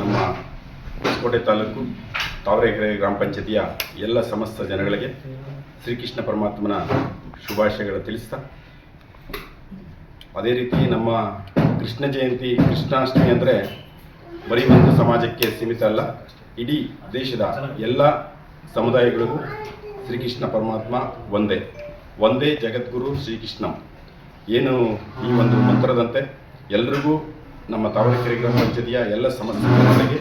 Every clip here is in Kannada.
ನಮ್ಮ ಹೊಸಕೋಟೆ ತಾಲೂಕು ತಾವರೆಕೆರೆ ಗ್ರಾಮ ಪಂಚಾಯತಿಯ ಎಲ್ಲ ಸಮಸ್ತ ಜನಗಳಿಗೆ ಶ್ರೀಕೃಷ್ಣ ಪರಮಾತ್ಮನ ಶುಭಾಶಯಗಳು ತಿಳಿಸ್ತಾ, ಅದೇ ರೀತಿ ನಮ್ಮ ಕೃಷ್ಣ ಜಯಂತಿ, ಕೃಷ್ಣಾಷ್ಟಮಿ ಅಂದರೆ ಬರೀ ಒಂದು ಸಮಾಜಕ್ಕೆ ಸೀಮಿತ ಅಲ್ಲ, ಇಡೀ ದೇಶದ ಎಲ್ಲ ಸಮುದಾಯಗಳಿಗೂ ಶ್ರೀಕೃಷ್ಣ ಪರಮಾತ್ಮ ಒಂದೇ ಒಂದೇ ಜಗದ್ಗುರು ಶ್ರೀಕೃಷ್ಣ. ಏನು ಈ ಒಂದು ಮಂತ್ರದಂತೆ ಎಲ್ರಿಗೂ ನಮ್ಮ ತಾವರೆಕೆರೆ ಗ್ರಾಮ ಪಂಚಾಯತಿಯ ಎಲ್ಲ ಸಮಸ್ಯೆಗಳಿಗೆ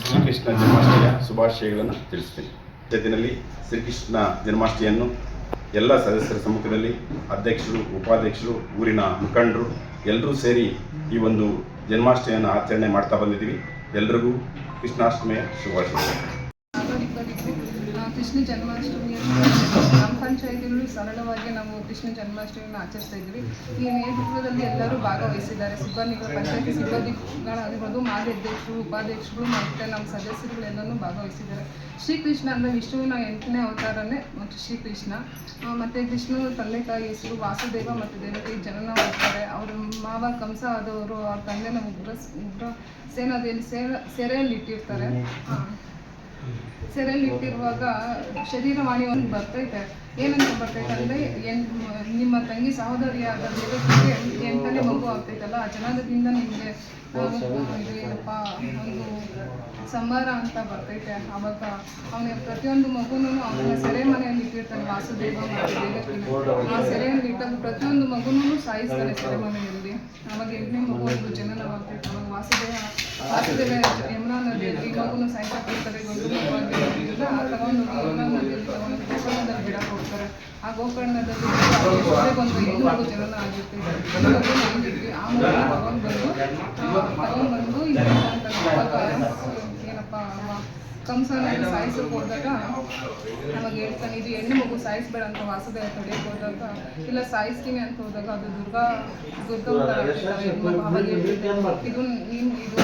ಶ್ರೀಕೃಷ್ಣ ಜನ್ಮಾಷ್ಟಮಿಯ ಶುಭಾಶಯಗಳನ್ನು ತಿಳಿಸ್ತೀನಿ. ಜೊತೆಯಲ್ಲಿ ಶ್ರೀಕೃಷ್ಣ ಜನ್ಮಾಷ್ಟಮಿಯನ್ನು ಎಲ್ಲ ಸದಸ್ಯರ ಸಮ್ಮುಖದಲ್ಲಿ ಅಧ್ಯಕ್ಷರು, ಉಪಾಧ್ಯಕ್ಷರು, ಊರಿನ ಮುಖಂಡರು ಎಲ್ಲರೂ ಸೇರಿ ಈ ಒಂದು ಜನ್ಮಾಷ್ಟಮಿಯನ್ನು ಆಚರಣೆ ಮಾಡ್ತಾ ಬಂದಿದ್ದೀವಿ. ಎಲ್ರಿಗೂ ಕೃಷ್ಣಾಷ್ಟಮಿಯ ಶುಭಾಶಯಗಳು. ಕೃಷ್ಣ ಜನ್ಮಾಷ್ಟಮಿ ಗ್ರಾಮ ಪಂಚಾಯತಿಗಳು ಸರಳವಾಗಿ ನಾವು ಕೃಷ್ಣ ಜನ್ಮಾಷ್ಟಮಿಯನ್ನು ಆಚರಿಸ್ತಾ ಇದ್ವಿ. ಈ ನೇತೃತ್ವದಲ್ಲಿ ಎಲ್ಲರೂ ಭಾಗವಹಿಸಿದ್ದಾರೆ. ಸಿಬ್ಬಂದಿಗಳು ಪಂಚಾಯತಿ ಸಿಬ್ಬಂದಿಗಳಾಗಿರ್ಬೋದು ಮಾಜಿ ಅಧ್ಯಕ್ಷರು ಉಪಾಧ್ಯಕ್ಷರು ಮತ್ತು ನಮ್ಮ ಸದಸ್ಯರುಗಳೆಲ್ಲನೂ ಭಾಗವಹಿಸಿದ್ದಾರೆ. ಶ್ರೀಕೃಷ್ಣ ಅಂದರೆ ವಿಷ್ಣುವಿನ ಎಂಟನೇ ಅವತಾರನೇ ಮತ್ತು ಶ್ರೀಕೃಷ್ಣ. ಮತ್ತು ಕೃಷ್ಣ ತಂದೆ ತಾಯಿ ಹೆಸರು ವಾಸುದೇವ ಮತ್ತು ದೇವತೆ ಜನನ ಮಾಡ್ತಾರೆ. ಅವರ ಮಾವ ಕಂಸ ಆದವರು ಅವ್ರ ತಂದೆನ ಉಗ್ರ ಉಗ್ರ ಸೇನಾದಲ್ಲಿ ಸೇರ ಸೆರೆಯಲ್ಲಿ ಇಟ್ಟಿರ್ತಾರೆ ಆ, ಸೆರೆಯಲ್ಲಿ ಇಟ್ಟಿರುವಾಗ ಶರೀರವಾಣಿ ಒಂದು ಬರ್ತೈತೆ ಏನಂತ ಬರ್ಬೇಕಂದ್ರೆ ಏನು ನಿಮ್ಮ ತಂಗಿ ಸಹೋದರಿಯಾದ ದೇವತೆಗೆ ಎಂಟನೇ ಮಗು ಆಗ್ತೈತಲ್ಲ, ಆ ಜನಾಂಗದಿಂದ ನಿಮಗೆ ಏನಪ್ಪ, ಒಂದು ಸಂಬಾರ ಅಂತ ಬರ್ತೈತೆ ಅವಾಗ ಅವನ ಪ್ರತಿಯೊಂದು ಮಗುನು ಅವನ ಸೆರೆ ಮನೆಯಲ್ಲಿ ಇಟ್ಟಿರ್ತಾನೆ, ವಾಸುದೇವ ಮತ್ತು ದೇವಕಿನ ಆ ಸೆರೆಯಲ್ಲಿ ಇಟ್ಟಾಗ ಪ್ರತಿಯೊಂದು ಮಗುನು ಸಾಯಿಸ್ತಾರೆ ಸೆರೆ ಮನೆಯಲ್ಲಿ. ಅವಾಗ ಎಂಟನೇ ಮಗು ಒಂದು ಜನನವಾಗ್ತೈತೆ ಅವಾಗ ವಾಸುದೇವ ವಾಸುದೇವ ಯಮುನಾ ನದಿಯಲ್ಲಿ ಮಗುನು ಸಾಯಿಸಾಕ್ತಿರ್ತಾರೆ ಗಂಡು ಮಗುವಾಗಿರೋದ್ರಿಂದ ಆ ತಗೊಂಡು ಯಮುನಾ ನದಿಯಲ್ಲಿ ತಗೊಂಡು ಬಿಡಬಹುದು. ಹೋಗ್ತಾರೆ ಆ ಗೋಕರ್ಣದಲ್ಲಿ ಒಂದು ಮಗು ಜನನ ಆಗಿರ್ತೀವಿ ಆ ಮೂಲಕ ತಗೊಂಡು ಬಂದು ತಗೊಂಡು ಬಂದು ಇದು ಅಂತ ಅವಾಗ ಏನಪ್ಪ ಕಂಸನ ಸಾಯಿಸಕ್ಕೆ ಹೋದಾಗ ಅವಾಗ ಹೇಳ್ತಾನೆ ಇದು ಹೆಣ್ಣು ಮಗು ಸಾಯಿಸ್ಬೇಡ ಅಂತ ವಾಸುದೇವ ತಡೆಯಕ್ಕೆ ಹೋದಾಗ ಇಲ್ಲ ಸಾಯಿಸ್ತೀನಿ ಅಂತ ಹೋದಾಗ ಅದು ದುರ್ಗಾ ದುರ್ಗಾ ಮಗು. ಅವಾಗ ಇದು ನೀನು ಇದು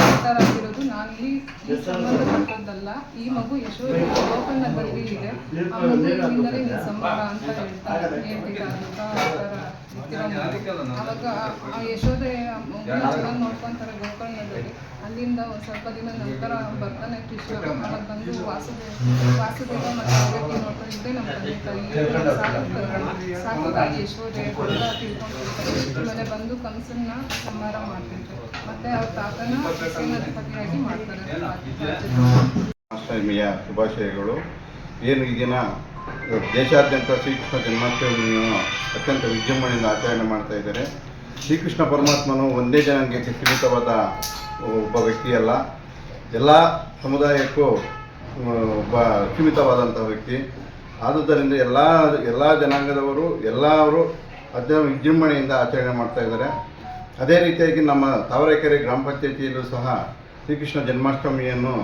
ಅವತಾರ ಆಗಿರೋದು ನಾನು ಇಲ್ಲಿ ಈ ಸಂಬಂಧಪಟ್ಟದ್ದಲ್ಲ ಈ ಮಗು ಯಶೋಧ ಗೋಕರ್ಣದಲ್ಲಿ ಇದೆ ಆ ಮಗುವಿನಿಂದಲೇ ನೀನು ಸಂಬಂಧ ಅಂತ ಹೇಳ್ತಾರೆ ಮಗು. ಅವಾಗ ಯಶೋದೆ ಆ ಮಗುನ ಚೆನ್ನಾಗಿ ನೋಡ್ಕೊಂತಾರೆ ಗೋಕರ್ಣದಲ್ಲಿ ಅಲ್ಲಿಂದ ಒಂದು ಸ್ವಲ್ಪ ದಿನ ನಂತರ ಬರ್ತಾನೆ ಕೃಷ್ಣ ಬಂದು ವಾಸುದೇವ ವಾಸುದೇವ ಮತ್ತು ದೇವಕಿ ನೋಡ್ಕೊಂಡು ಇದ್ದೇ ನಮ್ಮ ತಂದೆ ತಾಯಿ ಸಾಕಾಗಿ ಯಶೋದೆ ಎಲ್ಲ ತಿಳ್ಕೊಂಡಿರ್ತಾರೆ. ಆಮೇಲೆ ಬಂದು ಕಂಸನ್ನ ಸಂಹಾರ ಮಾಡ್ತಿದ್ರು. ಮತ್ತೆ ಅವ್ರ ತಾತನ ಸೇನಾಧಿಪತಿಯಾಗಿ ಮಾಡ್ತಾರೆ. ಅಷ್ಟಮಿಯ ಶುಭಾಶಯಗಳು. ಏನು ಈಗಿನ ದೇಶಾದ್ಯಂತ ಶ್ರೀಕೃಷ್ಣ ಜನ್ಮಾಷ್ಟಮಿಯನ್ನು ಅತ್ಯಂತ ವಿಜೃಂಭಣೆಯಿಂದ ಆಚರಣೆ ಮಾಡ್ತಾ ಇದ್ದಾರೆ. ಶ್ರೀಕೃಷ್ಣ ಪರಮಾತ್ಮನು ಒಂದೇ ಜನಕ್ಕೆ ಸೀಮಿತವಾದ ಒಬ್ಬ ವ್ಯಕ್ತಿಯಲ್ಲ. ಎಲ್ಲ ಸಮುದಾಯಕ್ಕೂ ಒಬ್ಬ ಸೀಮಿತವಾದಂಥ ವ್ಯಕ್ತಿ. ಆದುದರಿಂದ ಎಲ್ಲ ಎಲ್ಲ ಜನಾಂಗದವರು, ಎಲ್ಲರೂ ಅತ್ಯ ವಿಜೃಂಭಣೆಯಿಂದ ಆಚರಣೆ ಮಾಡ್ತಾ ಇದ್ದಾರೆ. ಅದೇ ರೀತಿಯಾಗಿ ನಮ್ಮ ತಾವರೆಕೆರೆ ಗ್ರಾಮ ಪಂಚಾಯಿತಿಯಲ್ಲೂ ಸಹ ಶ್ರೀಕೃಷ್ಣ ಜನ್ಮಾಷ್ಟಮಿಯನ್ನು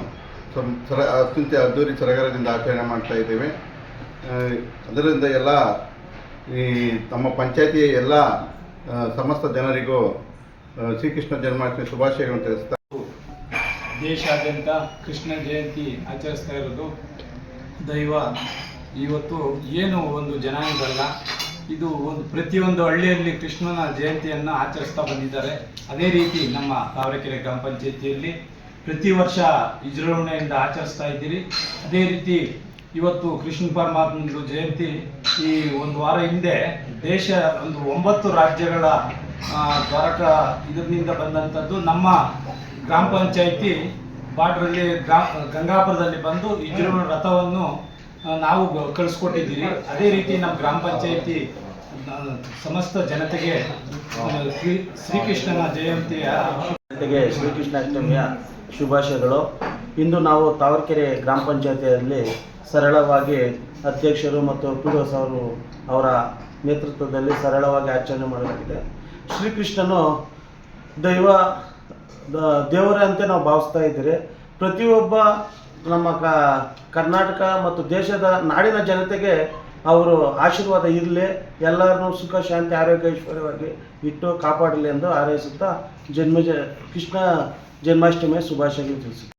ಸರ, ಅತ್ಯಂತ ಅದ್ದೂರಿ ಸರಗರದಿಂದ ಆಚರಣೆ ಮಾಡ್ತಾ ಇದ್ದೇವೆ. ಅದರಿಂದ ಎಲ್ಲ ಈ, ನಮ್ಮ ಪಂಚಾಯಿತಿಯ ಎಲ್ಲ ಸಮಸ್ತ ಜನರಿಗೂ ಶ್ರೀಕೃಷ್ಣ ಜನ್ಮಾಷ್ಟಮಿ ಶುಭಾಶಯಗಳನ್ನು ತಿಳಿಸ್ತಾ ದೇಶಾದ್ಯಂತ ಕೃಷ್ಣ ಜಯಂತಿ ಆಚರಿಸ್ತಾ ಇರೋದು ದೈವ. ಇವತ್ತು ಏನು ಒಂದು ಜನಾಂಗದಲ್ಲ ಇದು ಒಂದು ಪ್ರತಿಯೊಂದು ಹಳ್ಳಿಯಲ್ಲಿ ಕೃಷ್ಣನ ಜಯಂತಿಯನ್ನು ಆಚರಿಸ್ತಾ ಬಂದಿದ್ದಾರೆ. ಅದೇ ರೀತಿ ನಮ್ಮ ತಾವರೆಕೆರೆ ಗ್ರಾಮ ಪಂಚಾಯತಿಯಲ್ಲಿ ಪ್ರತಿ ವರ್ಷ ವಿಜೃಂಭಣೆಯಿಂದ ಆಚರಿಸ್ತಾ ಇದ್ದೀರಿ. ಅದೇ ರೀತಿ ಇವತ್ತು ಕೃಷ್ಣ ಪರಮಾತ್ಮನದು ಜಯಂತಿ ಈ ಒಂದು ವಾರ ಹಿಂದೆ ದೇಶ ಒಂದು ಒಂಬತ್ತು ರಾಜ್ಯಗಳ ದ್ವಾರಕ ಇದರಿಂದ ಬಂದಂಥದ್ದು ನಮ್ಮ ಗ್ರಾಮ ಪಂಚಾಯಿತಿ ಬಾರ್ಡ್ರಲ್ಲಿ ಗ್ರಾ, ಗಂಗಾಪುರದಲ್ಲಿ ಬಂದು ವಿಜೃಂಭಣೆ ರಥವನ್ನು ನಾವು ಕಳಿಸ್ಕೊಟ್ಟಿದ್ದೀವಿ ಅದೇ ರೀತಿ ನಮ್ಮ ಗ್ರಾಮ ಪಂಚಾಯಿತಿ ಸಮಸ್ತ ಜನತೆಗೆ ಶ್ರೀಕೃಷ್ಣನ ಜಯಂತಿಯ ಜೊತೆಗೆ ಶ್ರೀಕೃಷ್ಣಾಷ್ಟಮಿಯ ಶುಭಾಶಯಗಳು. ಇಂದು ನಾವು ತಾವರ್ಕೆರೆ ಗ್ರಾಮ ಪಂಚಾಯತಿಯಲ್ಲಿ ಸರಳವಾಗಿ ಅಧ್ಯಕ್ಷರು ಮತ್ತು ಪಿ ಡಿ ಅವರು ಅವರ ನೇತೃತ್ವದಲ್ಲಿ ಸರಳವಾಗಿ ಆಚರಣೆ ಮಾಡಲಾಗಿದೆ. ಶ್ರೀಕೃಷ್ಣನು ದೈವ ದೇವರೇ ಅಂತ ನಾವು ಭಾವಿಸ್ತಾ ಇದ್ದೀರಿ. ಪ್ರತಿಯೊಬ್ಬ ನಮ್ಮ ಕರ್ನಾಟಕ ಮತ್ತು ದೇಶದ ನಾಡಿನ ಜನತೆಗೆ ಅವರು ಆಶೀರ್ವಾದ ಇರಲಿ, ಎಲ್ಲರನ್ನೂ ಸುಖ, ಶಾಂತಿ, ಆರೋಗ್ಯ, ಐಶ್ವರ್ಯವಾಗಿ ಇಟ್ಟು ಕಾಪಾಡಲಿ ಎಂದು ಹಾರೈಸುತ್ತಾ ಜನ್ಮ ಕೃಷ್ಣ ಜನ್ಮಾಷ್ಟಮಿಯ ಶುಭಾಶಯಗಳು ತಿಳಿಸಿ